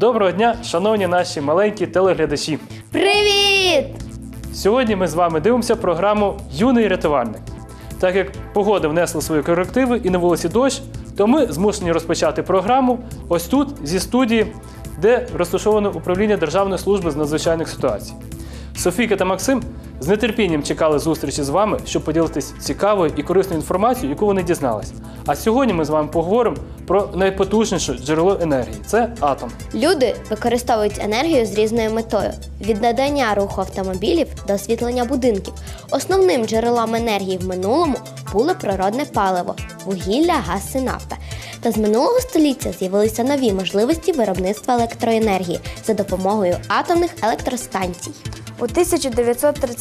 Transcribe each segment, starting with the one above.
Доброго дня, шановні наші маленькі телеглядачі. Привіт! Сьогодні ми з вами дивимося програму Юний рятувальник. Так як погода внесла свої корективи і на вулиці дощ, то ми змушені розпочати програму ось тут, зі студії, де розташовано управління Державної служби з надзвичайних ситуацій. Софійка та Максим з нетерпінням чекали зустрічі з вами, щоб поділитись цікавою і корисною інформацією, яку вони дізнались. А сьогодні ми з вами поговоримо про найпотужніше джерело енергії це атом. Люди використовують енергію з різною метою: від надання руху автомобілів до освітлення будинків. Основним джерелом енергії в минулому було природне паливо, вугілля, газ і нафта. Та з минулого століття з'явилися нові можливості виробництва електроенергії за допомогою атомних електростанцій. У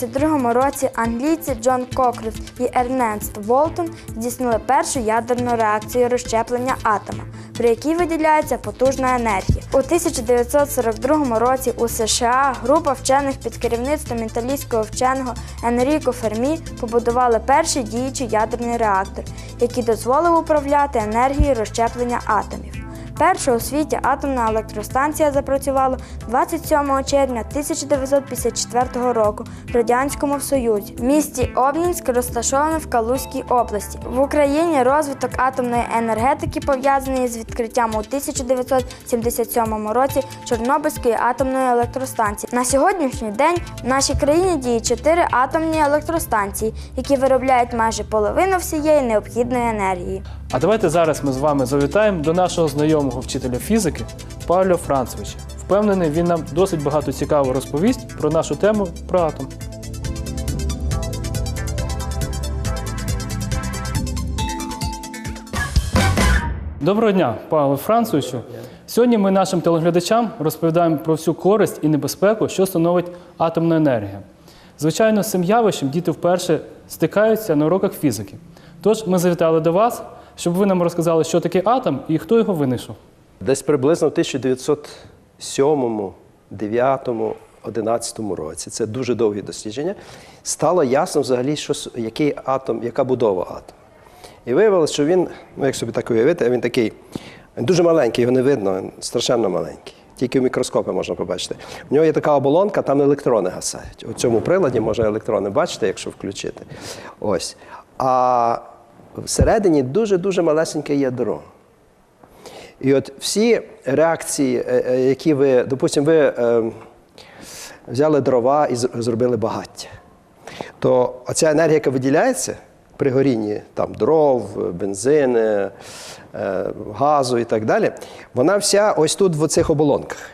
1932 році англійці Джон Кокрус і Ернест Волтон здійснили першу ядерну реакцію розщеплення атома, при якій виділяється потужна енергія. У 1942 році у США група вчених під керівництвом італійського вченого Енріко Фермі побудували перший діючий ядерний реактор, який дозволив управляти енергією розщеплення атомів. Перша у світі атомна електростанція запрацювала 27 червня 1954 року в Радянському Союзі. В місті Обнінськ розташоване в Калузькій області. В Україні розвиток атомної енергетики пов'язаний з відкриттям у 1977 році Чорнобильської атомної електростанції. На сьогоднішній день в нашій країні діє чотири атомні електростанції, які виробляють майже половину всієї необхідної енергії. А давайте зараз ми з вами завітаємо до нашого знайомого вчителя фізики Павля Францевича. Впевнений, він нам досить багато цікаво розповість про нашу тему про атом. Доброго дня, Павло Францевичу. Сьогодні ми нашим телеглядачам розповідаємо про всю користь і небезпеку, що становить атомна енергія. Звичайно, з цим явищем діти вперше стикаються на уроках фізики. Тож ми завітали до вас, щоб ви нам розказали, що таке атом і хто його винайшов. Десь приблизно в 1907, 9, 11 році, це дуже довгі дослідження, стало ясно взагалі, що, який атом, яка будова атома. І виявилося, що він, ну як собі так уявити, він такий він дуже маленький, його не видно, він страшенно маленький. Тільки в мікроскопі можна побачити. У нього є така оболонка, там електрони гасають. У цьому приладі можна електрони бачити, якщо включити. Ось. А всередині дуже-дуже малесеньке ядро. І от всі реакції, е, е, які ви, допустимо, ви е, взяли дрова і зробили багаття, то оця енергія, яка виділяється при горінні там, дров, бензини, газу і так далі, вона вся ось тут в цих оболонках.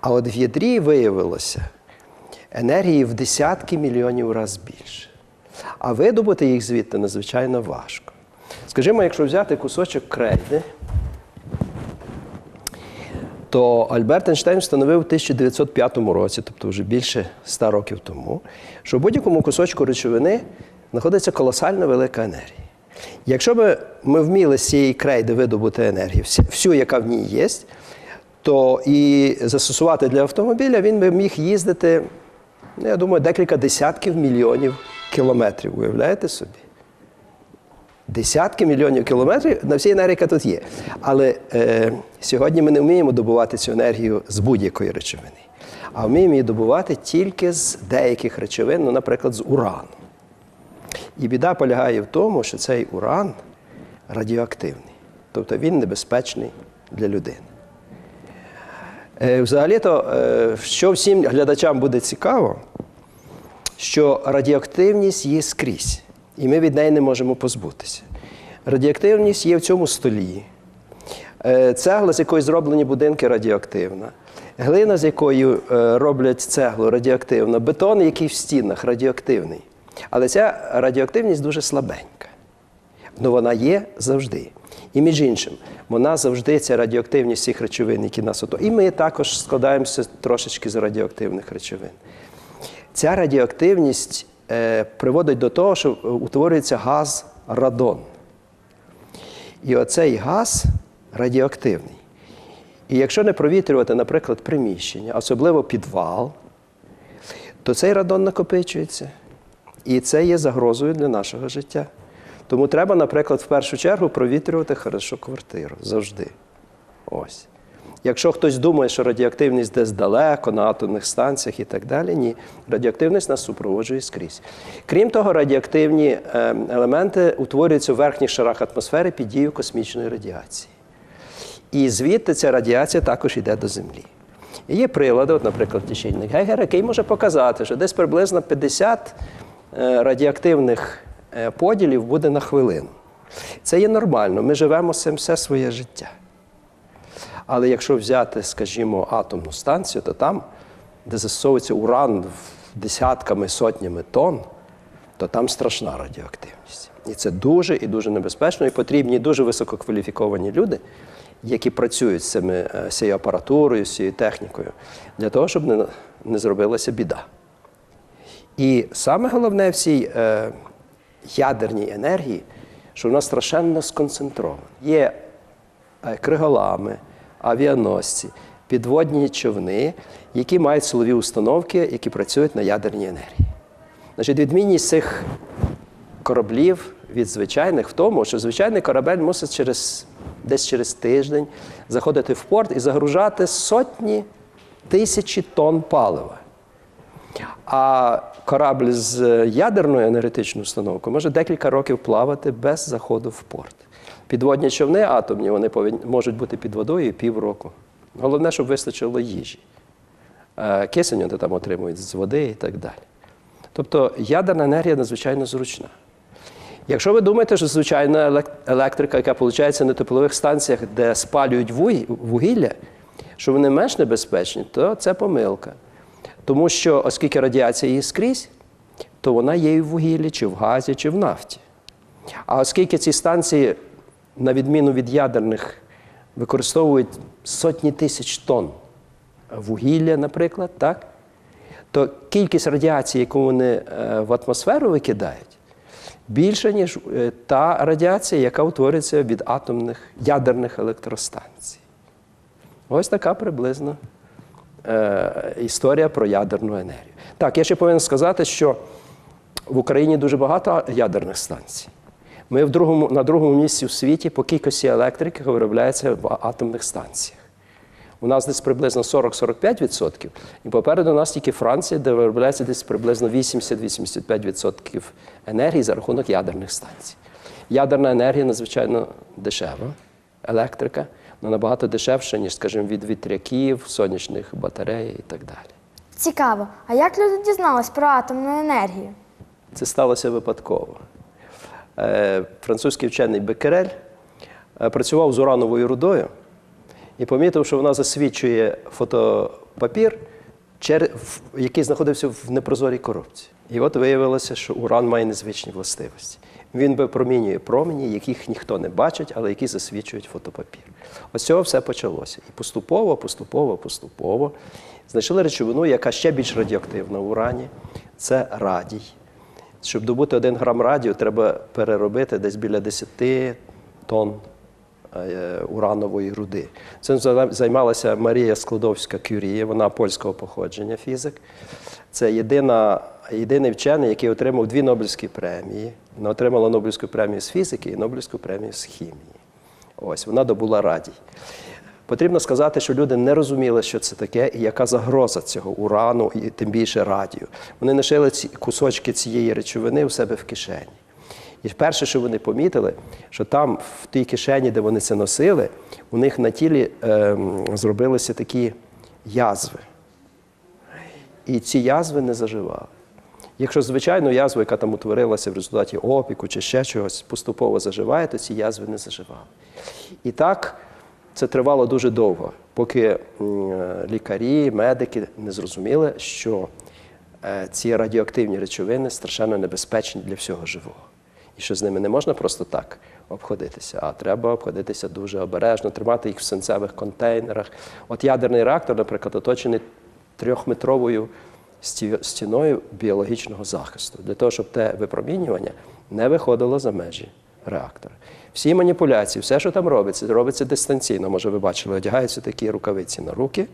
А от в ядрі виявилося енергії в десятки мільйонів разів більше. А видобути їх звідти надзвичайно важко. Скажімо, якщо взяти кусочок крейди, то Альберт Ейнштейн встановив у 1905 році, тобто вже більше 100 років тому, що в будь-якому кусочку речовини знаходиться колосально велика енергія. Якщо б ми вміли з цієї крейди видобути енергію, всю- всю, яка в ній є, то і застосувати для автомобіля, він би міг їздити, ну, я думаю, декілька десятків мільйонів кілометрів. Уявляєте собі? Десятки мільйонів кілометрів на всій енергії, тут є. Але е, сьогодні ми не вміємо добувати цю енергію з будь-якої речовини, а вміємо її добувати тільки з деяких речовин, ну, наприклад, з урану. І біда полягає в тому, що цей уран радіоактивний, тобто він небезпечний для людини. Е, Взагалі-то, е, що всім глядачам буде цікаво, що радіоактивність є скрізь, і ми від неї не можемо позбутися. Радіоактивність є в цьому столі. Е, Цегла, з якої зроблені будинки, радіоактивна. Глина, з якою е, роблять цеглу, радіоактивна. Бетон, який в стінах, радіоактивний. Але ця радіоактивність дуже слабенька. Ну вона є завжди. І між іншим, вона завжди ця радіоактивність всіх речовин, які нас ото. І ми також складаємося трошечки з радіоактивних речовин. Ця радіоактивність е, приводить до того, що утворюється газ радон. І оцей газ радіоактивний. І якщо не провітрювати, наприклад, приміщення, особливо підвал, то цей радон накопичується. І це є загрозою для нашого життя. Тому треба, наприклад, в першу чергу провітрювати хорошо квартиру завжди. Ось. Якщо хтось думає, що радіоактивність десь далеко, на атомних станціях і так далі, ні. Радіоактивність нас супроводжує скрізь. Крім того, радіоактивні е, елементи утворюються в верхніх шарах атмосфери під дією космічної радіації. І звідти ця радіація також йде до Землі. І є прилади, от, наприклад, лічильник Гейгера, який може показати, що десь приблизно 50 е, радіоактивних е, поділів буде на хвилину. Це є нормально. Ми живемо цим все своє життя. Але якщо взяти, скажімо, атомну станцію, то там, де застосовується уран десятками, сотнями тонн, то там страшна радіоактивність. І це дуже і дуже небезпечно, і потрібні дуже висококваліфіковані люди, які працюють з цими, е, з цією апаратурою, з цією технікою, для того, щоб не, не зробилася біда. І саме головне в цій е, ядерній енергії, що вона страшенно сконцентрована. Є е, криголами, авіаносці, підводні човни, які мають силові установки, які працюють на ядерній енергії. Значить, відмінність цих кораблів від звичайних в тому, що звичайний корабель мусить через, десь через тиждень заходити в порт і загружати сотні тисячі тонн палива. А корабль з ядерною енергетичною установкою може декілька років плавати без заходу в порт. Підводні човни атомні вони повинні, можуть бути під водою півроку. Головне, щоб вистачило їжі. Е, Кисень вони там отримують з води і так далі. Тобто ядерна енергія надзвичайно зручна. Якщо ви думаєте, що звичайна електрика, яка виходить на теплових станціях, де спалюють вугілля, що вони менш небезпечні, то це помилка. Тому що, оскільки радіація є скрізь, то вона є і в вугіллі, чи в газі, чи в нафті. А оскільки ці станції, на відміну від ядерних, використовують сотні тисяч тонн вугілля, наприклад, так? то кількість радіації, яку вони е, в атмосферу викидають, більша, ніж е, та радіація, яка утворюється від атомних ядерних електростанцій. Ось така приблизно е, історія про ядерну енергію. Так, я ще повинен сказати, що в Україні дуже багато ядерних станцій. Ми в другому, на другому місці в світі по кількості електрики, виробляється в атомних станціях. У нас десь приблизно 40-45%, і попереду нас тільки Франція, де виробляється десь приблизно 80-85% енергії за рахунок ядерних станцій. Ядерна енергія надзвичайно дешева, електрика, вона набагато дешевша, ніж, скажімо, від вітряків, сонячних батарей і так далі. Цікаво, а як люди дізнались про атомну енергію? Це сталося випадково. Е, Французький вчений Беккерель е, працював з урановою рудою і помітив, що вона засвідчує фотопапір, який знаходився в непрозорій коробці. І от виявилося, що уран має незвичні властивості. Він випромінює промені, яких ніхто не бачить, але які засвідчують фотопапір. Ось цього все почалося. І поступово, поступово, поступово знайшли речовину, яка ще більш радіоактивна в урані це радій. Щоб добути один грам радію, треба переробити десь біля 10 тонн е, уранової руди. Цим займалася Марія Складовська Кюрі, вона польського походження фізик. Це єдина, єдиний вчений, який отримав дві Нобелівські премії. Вона отримала Нобелівську премію з фізики і Нобелівську премію з хімії. Ось вона добула радій. Потрібно сказати, що люди не розуміли, що це таке і яка загроза цього урану, і тим більше радію. Вони носили ці кусочки цієї речовини у себе в кишені. І перше, що вони помітили, що там, в тій кишені, де вони це носили, у них на тілі ем, зробилися такі язви. І ці язви не заживали. Якщо звичайно язва, яка там утворилася в результаті опіку чи ще чогось, поступово заживає, то ці язви не заживали. І так це тривало дуже довго, поки е, лікарі, медики не зрозуміли, що е, ці радіоактивні речовини страшенно небезпечні для всього живого. І що з ними не можна просто так обходитися, а треба обходитися дуже обережно, тримати їх в свинцевих контейнерах. От ядерний реактор, наприклад, оточений трьохметровою стіною біологічного захисту, для того, щоб те випромінювання не виходило за межі реактора. Всі маніпуляції, все, що там робиться, робиться дистанційно. Може, ви бачили, одягаються такі рукавиці на руки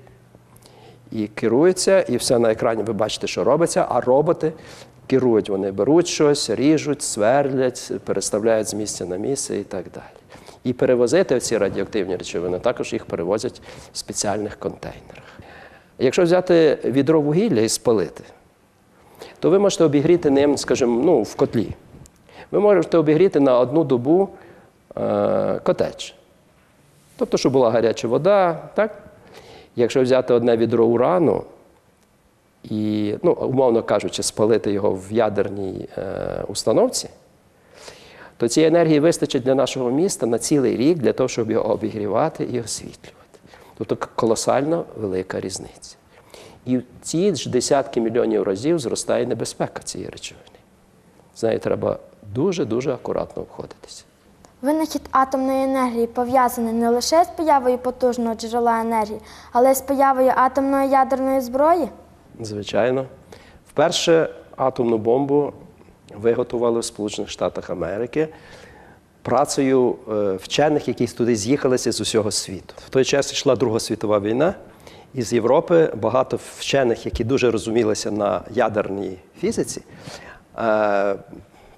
і керуються, і все на екрані ви бачите, що робиться, а роботи керують. Вони беруть щось, ріжуть, сверлять, переставляють з місця на місце і так далі. І перевозити ці радіоактивні речовини, також їх перевозять в спеціальних контейнерах. Якщо взяти відро вугілля і спалити, то ви можете обігріти ним, скажімо, ну, в котлі. Ви можете обігріти на одну добу котедж. Тобто, щоб була гаряча вода, так? Якщо взяти одне відро урану і, ну, умовно кажучи, спалити його в ядерній е, установці, то цієї енергії вистачить для нашого міста на цілий рік для того, щоб його обігрівати і освітлювати. Тобто колосально велика різниця. І ці ж десятки мільйонів разів зростає небезпека цієї речовини. З нею треба дуже-дуже акуратно обходитися. Винахід атомної енергії пов'язаний не лише з появою потужного джерела енергії, але й з появою атомної ядерної зброї. Звичайно. Вперше атомну бомбу виготували в Сполучених Штатах Америки працею е, вчених, які туди з'їхалися з усього світу. В той час йшла Друга світова війна, і з Європи багато вчених, які дуже розумілися на ядерній фізиці, е,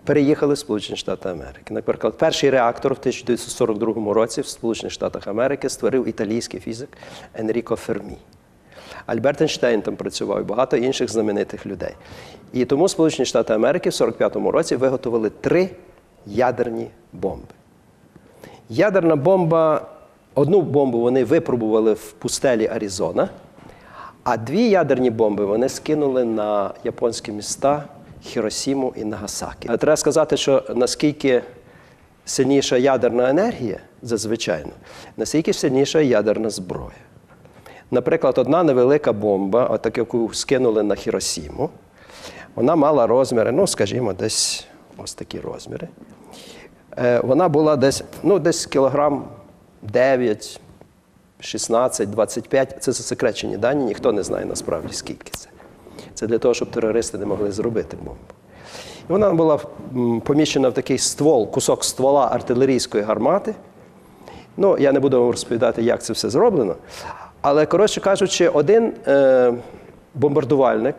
переїхали в Сполучені Штати Америки. Наприклад, перший реактор в 1942 році в Сполучених Штатах Америки створив італійський фізик Енріко Фермі. Альберт Ейнштейн там працював і багато інших знаменитих людей. І тому Сполучені Штати Америки в 45-му році виготовили три ядерні бомби. Ядерна бомба, одну бомбу вони випробували в пустелі Аризона, а дві ядерні бомби вони скинули на японські міста Хіросіму і Нагасакі. Треба сказати, що наскільки сильніша ядерна енергія, зазвичай, наскільки сильніша ядерна зброя. Наприклад, одна невелика бомба, отак, яку скинули на Хіросіму, вона мала розміри, ну, скажімо, десь ось такі розміри. Е, Вона була десь, ну, десь кілограм 9, 16, 25. Це засекречені дані, ніхто не знає насправді, скільки це. Це для того, щоб терористи не могли зробити бомбу. І вона була поміщена в такий ствол, кусок ствола артилерійської гармати. Ну, я не буду вам розповідати, як це все зроблено. Але, коротше кажучи, один е, бомбардувальник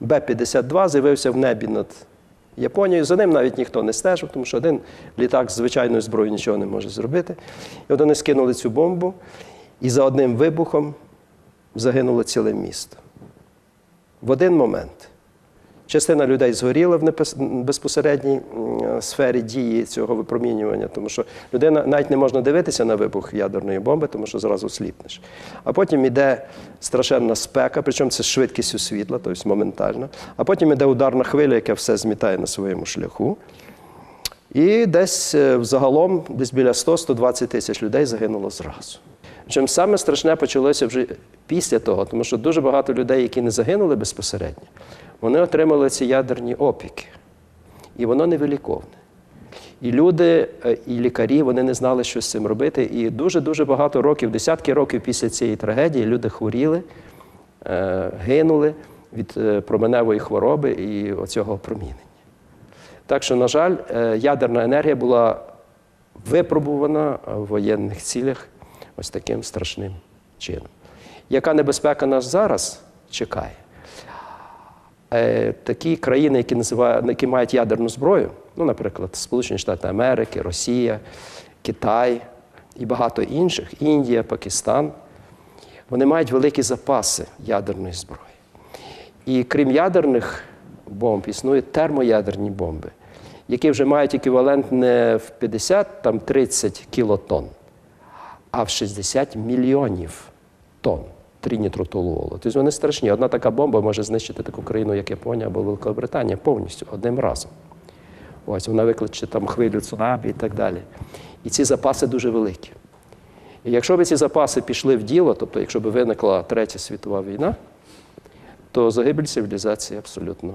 Б-52 з'явився в небі над Японією. За ним навіть ніхто не стежив, тому що один літак з звичайною зброєю нічого не може зробити. І от вони скинули цю бомбу, і за одним вибухом загинуло ціле місто. В один момент. Частина людей згоріла в безпосередній сфері дії цього випромінювання, тому що людина навіть не можна дивитися на вибух ядерної бомби, тому що зразу сліпнеш. А потім йде страшенна спека, причому це з швидкістю світла, тобто моментально. А потім йде ударна хвиля, яка все змітає на своєму шляху. І десь е, загалом десь біля 100-120 тисяч людей загинуло зразу. Чим саме страшне почалося вже після того, тому що дуже багато людей, які не загинули безпосередньо, вони отримали ці ядерні опіки. І воно невиліковне. І люди, е, і лікарі вони не знали, що з цим робити. І дуже-дуже багато років, десятки років після цієї трагедії люди хворіли, е, гинули від е, променевої хвороби і оцього опромінення. Так що, на жаль, ядерна енергія була випробувана в воєнних цілях ось таким страшним чином. Яка небезпека нас зараз чекає? Е, Такі країни, які, називають, які мають ядерну зброю, ну, наприклад, Сполучені Штати Америки, Росія, Китай і багато інших, Індія, Пакистан, вони мають великі запаси ядерної зброї. І крім ядерних бомб, існують термоядерні бомби, які вже мають еквівалент не в 50, там 30 кілотон, а в 60 мільйонів тонн трінітротолуолу. Тобто вони страшні. Одна така бомба може знищити таку країну, як Японія або Великобританія, повністю одним разом. Ось вона викличе там хвилю цунамі і так далі. І ці запаси дуже великі. І якщо б ці запаси пішли в діло, тобто, якщо б виникла Третя світова війна, то загибель цивілізації абсолютно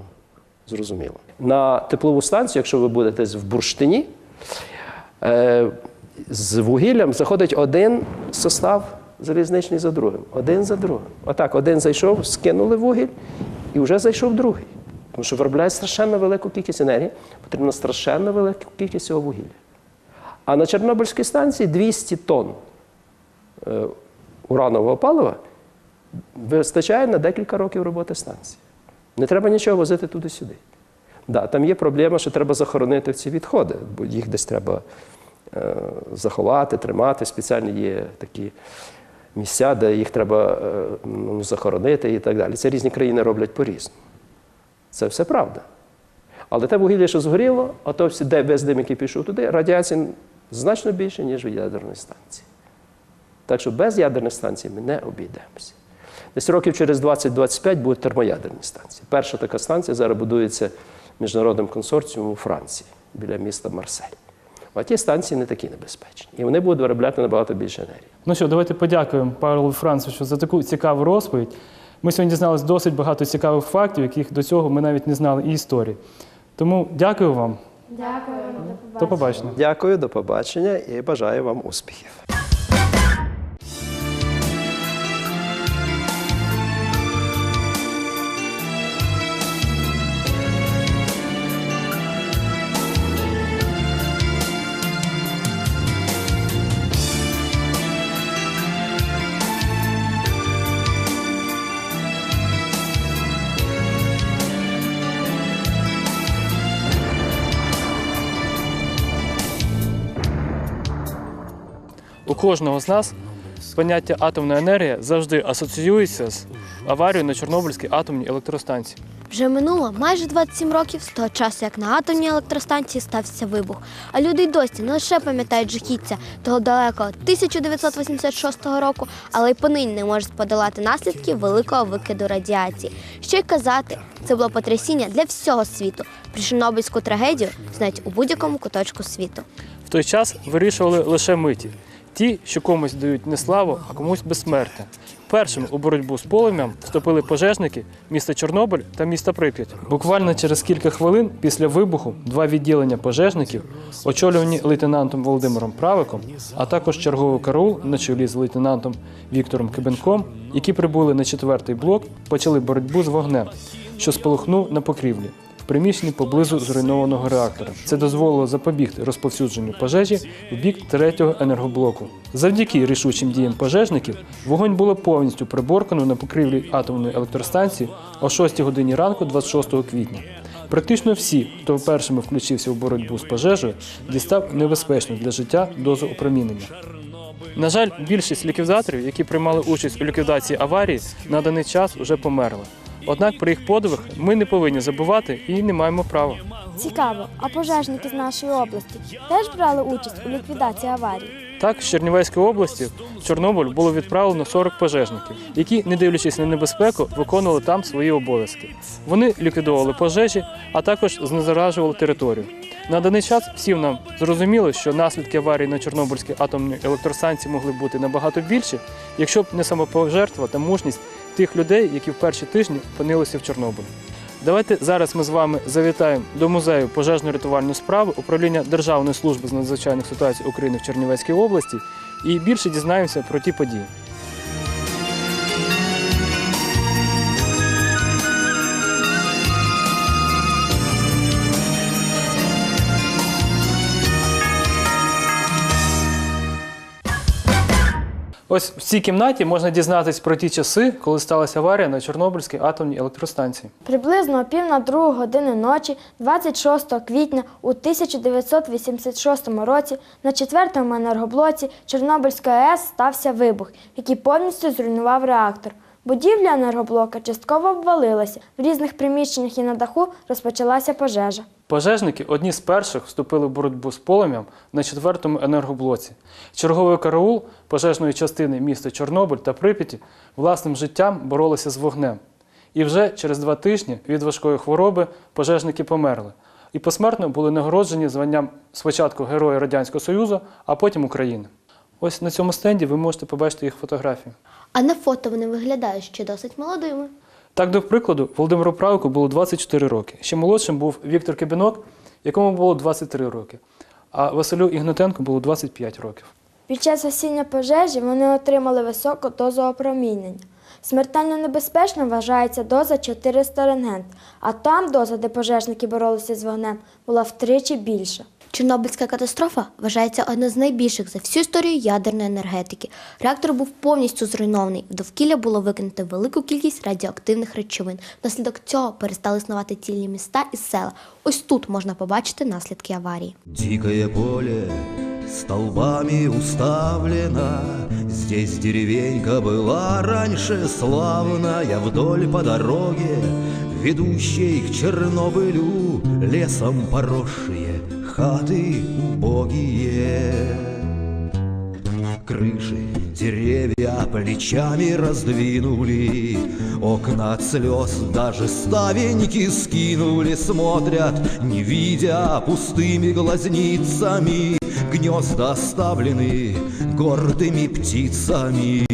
зрозуміла. На теплову станцію, якщо ви будете в бурштині, е, з вугіллям заходить один состав залізничний за другим. Один за другим. Отак, один зайшов, скинули вугіль, і вже зайшов другий. Тому що виробляє страшенно велику кількість енергії, потрібна страшенно велика кількість цього вугілля. А на Чорнобильській станції 200 тонн е, уранового палива вистачає на декілька років роботи станції. Не треба нічого возити туди-сюди. Да, там є проблема, що треба захоронити ці відходи, бо їх десь треба заховати, тримати. Спеціальні є такі місця, де їх треба е, ну, захоронити і так далі. Це різні країни роблять по-різному. Це все правда. Але те вугілля, що згоріло, а то всі, де весь дим, який пішов туди, радіації значно більше, ніж від ядерної станції. Так що без ядерних станцій ми не обійдемося. Десь років через 20-25 будуть термоядерні станції. Перша така станція зараз будується міжнародним консорціумом у Франції біля міста Марсель. А ті станції не такі небезпечні. І вони будуть виробляти набагато більше енергії. Ну що, давайте подякуємо Павлу Францовичу за таку цікаву розповідь. Ми сьогодні дізналися досить багато цікавих фактів, яких до цього ми навіть не знали, і історії. Тому дякую вам. Дякую. До побачення. Дякую, до побачення і бажаю вам успіхів. У кожного з нас поняття атомна енергія завжди асоціюється з аварією на Чорнобильській атомній електростанції. Вже минуло майже 27 років з того часу, як на атомній електростанції стався вибух. А люди й досі не лише пам'ятають жахіття того далекого 1986 року, але й понині не можуть подолати наслідки великого викиду радіації. Що й казати, це було потрясіння для всього світу. Про Чорнобильську трагедію знають у будь-якому куточку світу. В той час вирішували лише миті. Ті, що комусь дають не славу, а комусь безсмертя. Першими у боротьбу з полум'ям вступили пожежники міста Чорнобиль та міста Прип'ять. Буквально через кілька хвилин після вибуху два відділення пожежників, очолювані лейтенантом Володимиром Правиком, а також черговий караул на чолі з лейтенантом Віктором Кибенком, які прибули на четвертий блок, почали боротьбу з вогнем, що спалахнув на покрівлі приміщенні поблизу зруйнованого реактора. Це дозволило запобігти розповсюдженню пожежі в бік третього енергоблоку. Завдяки рішучим діям пожежників вогонь було повністю приборкано на покрівлі атомної електростанції о 6 годині ранку 26 квітня. Практично всі, хто першими включився в боротьбу з пожежею, дістав небезпечну для життя дозу опромінення. На жаль, більшість ліквідаторів, які приймали участь у ліквідації аварії, на даний час вже померли. Однак про їх подвиг ми не повинні забувати і не маємо права. Цікаво, а пожежники з нашої області теж брали участь у ліквідації аварії? Так, з Чернівецької області в Чорнобиль було відправлено 40 пожежників, які, не дивлячись на небезпеку, виконували там свої обов'язки. Вони ліквідовували пожежі, а також знезаражували територію. На даний час всім нам зрозуміло, що наслідки аварії на Чорнобильській атомній електростанції могли бути набагато більші, якщо б не самопожертва та мужність тих людей, які в перші тижні опинилися в Чорнобилі. Давайте зараз ми з вами завітаємо до музею пожежно-рятувальної справи управління Державної служби з надзвичайних ситуацій України в Чернівецькій області і більше дізнаємося про ті події. Ось в цій кімнаті можна дізнатись про ті часи, коли сталася аварія на Чорнобильській атомній електростанції. Приблизно пів на другу годину ночі, 26 квітня у 1986 році на четвертому енергоблоці Чорнобильської АЕС стався вибух, який повністю зруйнував реактор. Будівля енергоблока частково обвалилася. В різних приміщеннях і на даху розпочалася пожежа. Пожежники одні з перших вступили в боротьбу з полум'ям на четвертому енергоблоці. Черговий караул пожежної частини міста Чорнобиль та Прип'яті власним життям боролися з вогнем. І вже через два тижні від важкої хвороби пожежники померли. І посмертно були нагороджені званням спочатку Героя Радянського Союзу, а потім України. Ось на цьому стенді ви можете побачити їх фотографії. А на фото вони виглядають ще досить молодими. Так, до прикладу, Володимиру Правику було 24 роки. Ще молодшим був Віктор Кибінок, якому було 23 роки, а Василю Ігнатенку було 25 років. Під час гасіння пожежі вони отримали високу дозу опромінення. Смертельно небезпечно вважається доза 400 рентген, а там доза, де пожежники боролися з вогнем, була втричі більша. Чорнобильська катастрофа вважається одна з найбільших за всю історію ядерної енергетики. Реактор був повністю зруйнований. В довкілля було викинуто велику кількість радіоактивних речовин. Внаслідок цього перестали існувати цілі міста і села. Ось тут можна побачити наслідки аварії. Дикое поле столбами уставлена. Здесь деревенька была раньше славная Вдоль по дороге, ведущей к Чернобылю, Лесом поросшие хаты убогие. Крыши, деревья плечами раздвинули, Окна от слез даже ставеньки скинули, Смотрят, не видя пустыми глазницами, Гнезда оставлены гордыми птицами.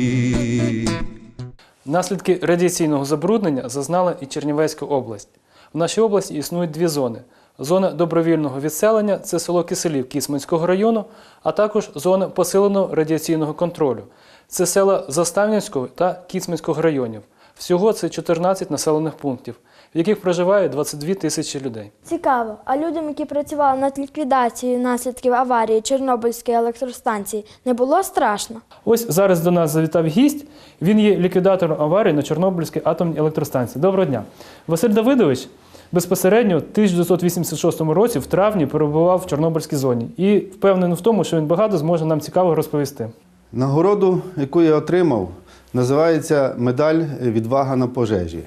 Наслідки радіаційного забруднення зазнала і Чернівецька область. В нашій області існують дві зони: зона добровільного відселення це село Киселів Кісманського району, а також зона посиленого радіаційного контролю. Це села Заставнянського та Кіцманського районів. Всього це 14 населених пунктів, в яких проживає 22 тисячі людей. Цікаво, а людям, які працювали над ліквідацією наслідків аварії Чорнобильської електростанції, не було страшно? Ось зараз до нас завітав гість. Він є ліквідатором аварії на Чорнобильській атомній електростанції. Доброго дня. Василь Давидович безпосередньо в 1986 році в травні перебував в Чорнобильській зоні і впевнений в тому, що він багато зможе нам цікаво розповісти. Нагороду, яку я отримав, називається медаль Відвага на пожежі.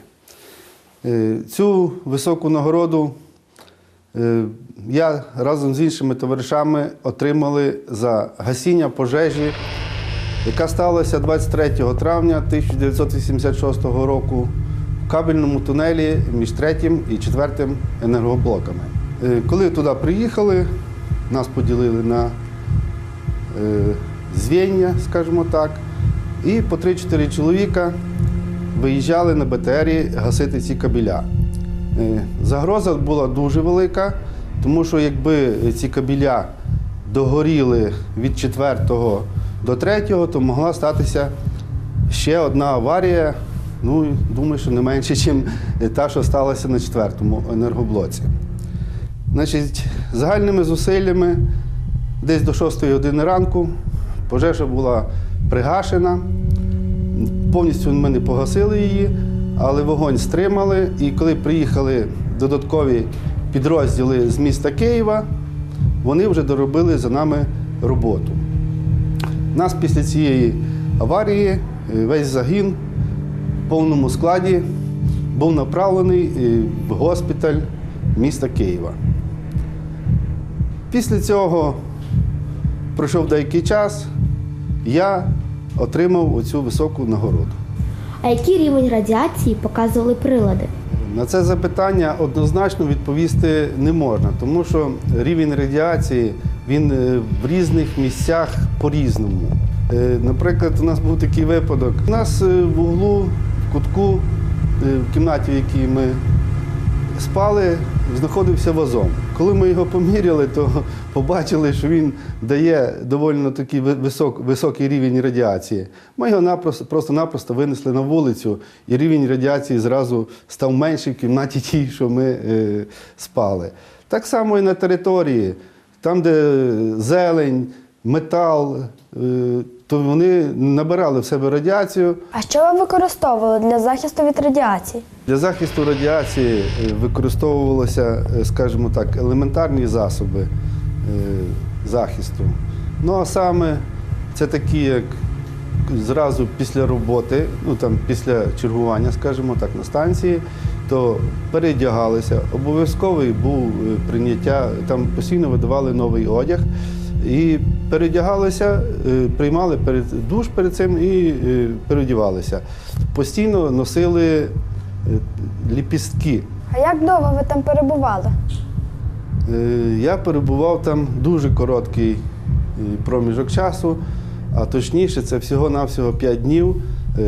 Е, Цю високу нагороду е, я разом з іншими товаришами отримали за гасіння пожежі, яка сталася 23 травня 1986 року кабельному тунелі між третім і четвертим енергоблоками. Е, Коли туди приїхали, нас поділили на е, звіння, скажімо так, і по 3-4 чоловіка виїжджали на БТРі гасити ці кабеля. Е, Загроза була дуже велика, тому що якби ці кабеля догоріли від 4 до 3, то могла статися ще одна аварія. Ну, думаю, що не менше, ніж та, що сталася на 4-му енергоблоці. Значить, загальними зусиллями десь до 6 години ранку пожежа була пригашена. Повністю ми не погасили її, але вогонь стримали. І коли приїхали додаткові підрозділи з міста Києва, вони вже доробили за нами роботу. Нас після цієї аварії е, весь загін в повному складі був направлений е, в госпіталь міста Києва. Після цього пройшов деякий час, я отримав оцю високу нагороду. А який рівень радіації показували прилади? На це запитання однозначно відповісти не можна, тому що рівень радіації він е, в різних місцях по-різному. Е, Наприклад, у нас був такий випадок. У нас в углу, кутку, е, в кімнаті, в якій ми спали, знаходився вазон. Коли ми його поміряли, то побачили, що він дає доволі такий висок, високий рівень радіації. Ми його просто-напросто винесли на вулицю, і рівень радіації зразу став менший в кімнаті тій, що ми е, спали. Так само і на території, там, де зелень, метал, е, то вони набирали в себе радіацію. А що ви використовували для захисту від радіації? Для захисту радіації е, використовувалися, е, скажімо так, елементарні засоби е, захисту. Ну а саме це такі, як зразу після роботи, ну там після чергування, скажімо так, на станції, то передягалися. Обов'язковий був прийняття, там постійно видавали новий одяг. І передягалися, е, приймали перед душ перед цим і е, переодівалися. Постійно носили е, ліпістки. А як довго ви там перебували? Я перебував там дуже короткий проміжок часу, а точніше, це всього-навсього 5 днів,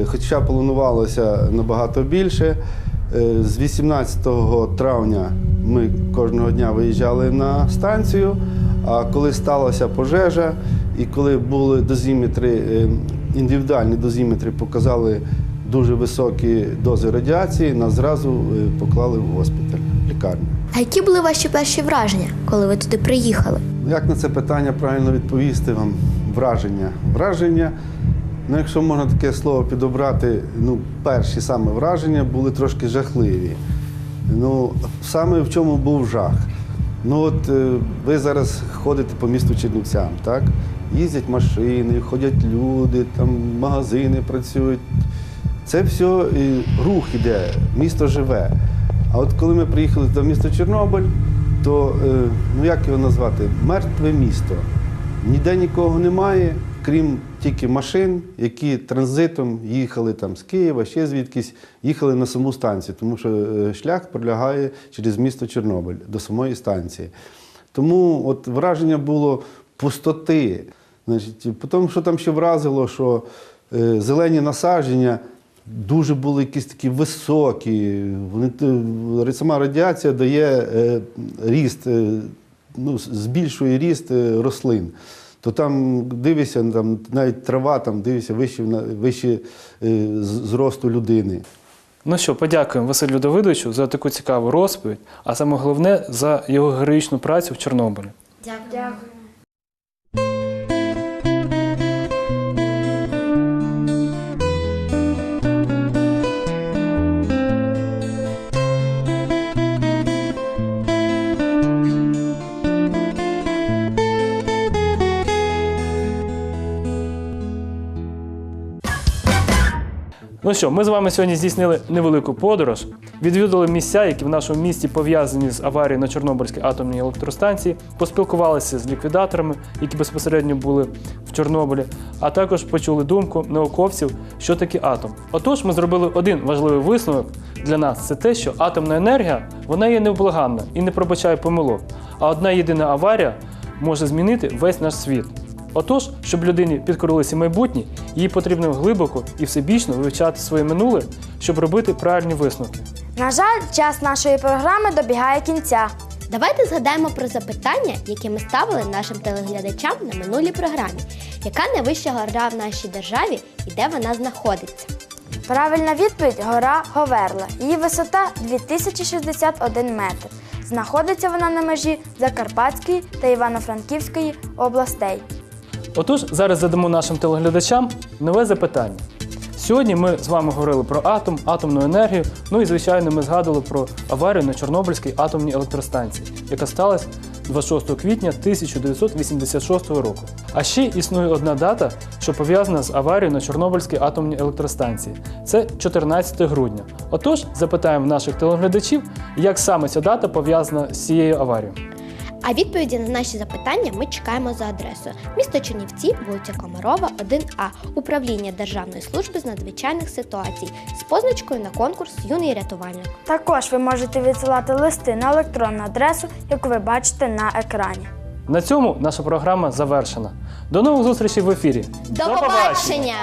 хоча планувалося набагато більше. З 18 травня ми кожного дня виїжджали на станцію, а коли сталася пожежа і коли були дозіметри, е, індивідуальні дозіметри показали дуже високі дози радіації, нас зразу е, поклали в госпіталь, в лікарню. А які були ваші перші враження, коли ви туди приїхали? Як на це питання правильно відповісти вам? Враження. Враження, ну якщо можна таке слово підобрати, ну, перші саме враження були трошки жахливі. Ну, саме в чому був жах. Ну от е, ви зараз ходите по місту Чернівцям, так? Їздять машини, ходять люди, там магазини працюють. Це все і рух іде, місто живе. А от коли ми приїхали до міста Чорнобиль, то е, ну як його назвати? Мертве місто. Ніде нікого немає, крім тільки машин, які транзитом їхали там з Києва, ще звідкись, їхали на саму станцію, тому що е, шлях пролягає через місто Чорнобиль до самої станції. Тому от враження було пустоти. Значить, потім, що там ще вразило, що е, зелені насадження дуже були якісь такі високі. Вони, сама радіація дає е, ріст, е, ну, збільшує ріст е, рослин. То там дивишся, там, навіть трава там, дивишся вище, на- вище е, зросту людини. Ну що, подякуємо Василю Давидовичу за таку цікаву розповідь, а саме головне за його героїчну працю в Чорнобилі. Дякую. Ну що, ми з вами сьогодні здійснили невелику подорож, відвідали місця, які в нашому місті пов'язані з аварією на Чорнобильській атомній електростанції, поспілкувалися з ліквідаторами, які безпосередньо були в Чорнобилі, а також почули думку науковців, що таке атом. Отож, ми зробили один важливий висновок для нас: це те, що атомна енергія вона є невблаганна і не пробачає помилок. А одна єдина аварія може змінити весь наш світ. Отож, щоб людині підкорилося майбутнє, їй потрібно глибоко і всебічно вивчати своє минуле, щоб робити правильні висновки. На жаль, час нашої програми добігає кінця. Давайте згадаємо про запитання, які ми ставили нашим телеглядачам на минулій програмі. Яка найвища гора в нашій державі і де вона знаходиться? Правильна відповідь гора Говерла. Її висота 2061 метр. Знаходиться вона на межі Закарпатської та Івано-Франківської областей. Отож, зараз задамо нашим телеглядачам нове запитання. Сьогодні ми з вами говорили про атом, атомну енергію. Ну і звичайно, ми згадували про аварію на Чорнобильській атомній електростанції, яка сталася 26 квітня 1986 року. А ще існує одна дата, що пов'язана з аварією на Чорнобильській атомній електростанції. Це 14 грудня. Отож, запитаємо наших телеглядачів, як саме ця дата пов'язана з цією аварією. А відповіді на наші запитання ми чекаємо за адресою місто Чернівці, вулиця Комарова, 1А, управління Державної служби з надзвичайних ситуацій з позначкою на конкурс Юний рятувальник. Також ви можете відсилати листи на електронну адресу, яку ви бачите на екрані. На цьому наша програма завершена. До нових зустрічей в ефірі. До побачення!